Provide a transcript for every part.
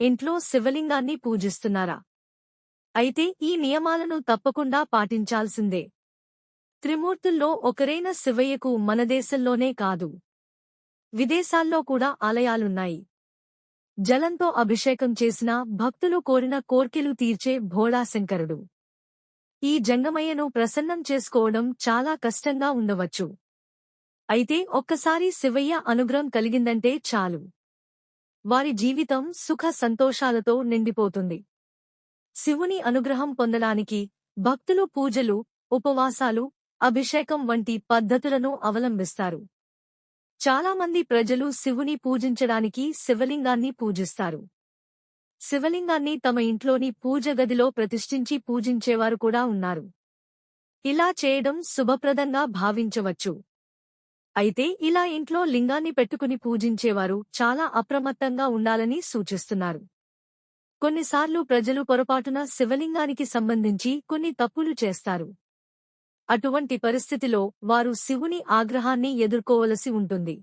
ఇంట్లో శివలింగాన్ని పూజిస్తున్నారా? అయితే ఈ నియమాలను తప్పకుండా పాటించాల్సిందే. త్రిమూర్తుల్లో ఒకరైన శివయ్యకు మన దేశంలోనే కాదు. విదేశాల్లో కూడా ఆలయాలున్నాయి. జలంతో అభిషేకం చేసిన భక్తులు కోరిన కోర్కెలు తీర్చే భోళాశంకరుడు. ఈ జంగమయ్యను ప్రసన్నం చేసుకోవడం చాలా కష్టంగా ఉండవచ్చు. అయితే ఒక్కసారి శివయ్య అనుగ్రహం కలిగిందంటే చాలు. వారి జీవితం సుఖ సంతోషాలతో నిండిపోతుంది. శివుని అనుగ్రహం పొందడానికి భక్తులు పూజలు ఉపవాసాలు అభిషేకం వంటి పద్ధతులను అవలంబిస్తారు. చాలామంది ప్రజలు శివుని పూజించడానికి శివలింగాన్ని పూజిస్తారు. శివలింగాన్ని తమ ఇంట్లోని పూజ గదిలో ప్రతిష్ఠించి పూజించేవారు కూడా ఉన్నారు. ఇలా చేయడం శుభప్రదంగా భావించవచ్చు. అయితే ఇలా ఇంట్లో లింగాన్ని పెట్టుకుని పూజించేవారు చాలా అప్రమత్తంగా ఉండాలని సూచిస్తున్నారు. కొన్నిసార్లు ప్రజలు పొరపాటున శివలింగానికి సంబంధించి కొన్ని తప్పులు చేస్తారు. అటువంటి పరిస్థితిలో వారు శివుని ఆగ్రహాన్ని ఎదుర్కోవలసి ఉంటుంది.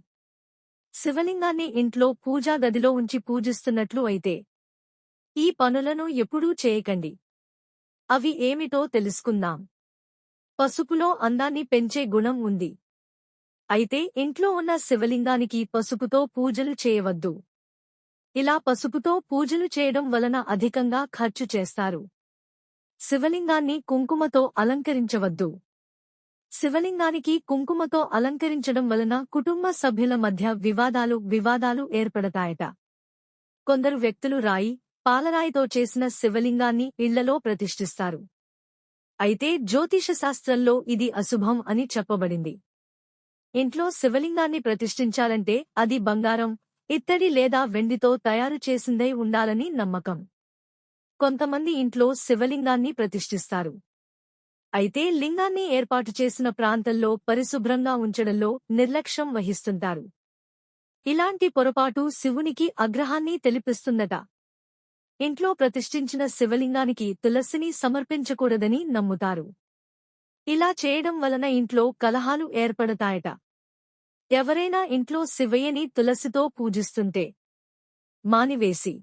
శివలింగాన్ని ఇంట్లో పూజా గదిలో ఉంచి పూజిస్తున్నట్లు అయితే ఈ పనులను ఎప్పుడూ చేయకండి. అవి ఏమిటో తెలుసుకుందాం. పసుపులో అందాన్ని పెంచే గుణం ఉంది. అయితే ఇంట్లో ఉన్న శివలింగానికి పసుపుతో పూజలు చేయవద్దు. ఇలా పసుపుతో పూజలు చేయడం వలన అధికంగా ఖర్చు చేస్తారు. శివలింగాన్ని కుంకుమతో అలంకరించవద్దు. శివలింగానికి కుంకుమతో అలంకరించడం వలన కుటుంబ సభ్యుల మధ్య వివాదాలు వివాదాలు ఏర్పడతాయట. కొందరు వ్యక్తులు రాయి పాలరాయితో చేసిన శివలింగాన్ని ఇళ్ళలో ప్రతిష్ఠిస్తారు. అయితే జ్యోతిష శాస్త్రంలో ఇది అశుభం అని చెప్పబడింది. ఇంట్లో శివలింగాన్ని ప్రతిష్ఠించాలంటే అది బంగారం ఇత్తడి లేదా వెండితో తయారు చేసిందై ఉండాలని నమ్మకం. కొంతమంది ఇంట్లో శివలింగాన్ని ప్రతిష్ఠిస్తారు. అయితే లింగాన్ని ఏర్పాటు చేసిన ప్రాంతంలో పరిశుభ్రంగా ఉంచడంలో నిర్లక్ష్యం వహిస్తుంటారు. ఇలాంటి పొరపాటు శివునికి అగ్రహాన్ని తెలిపిస్తుందట. ఇంట్లో ప్రతిష్ఠించిన శివలింగానికి తులసిని సమర్పించకూడదని నమ్ముతారు. ఇలా చేయడం వలన ఇంట్లో కలహాలు ఏర్పడతాయట. ఎవరైనా ఇంట్లో శివయ్యని తులసితో పూజిస్తుంటే మానివేసి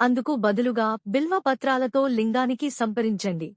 అందుకు బదులుగా బిల్వ పత్రాలతో లింగానికి సంపరించండి.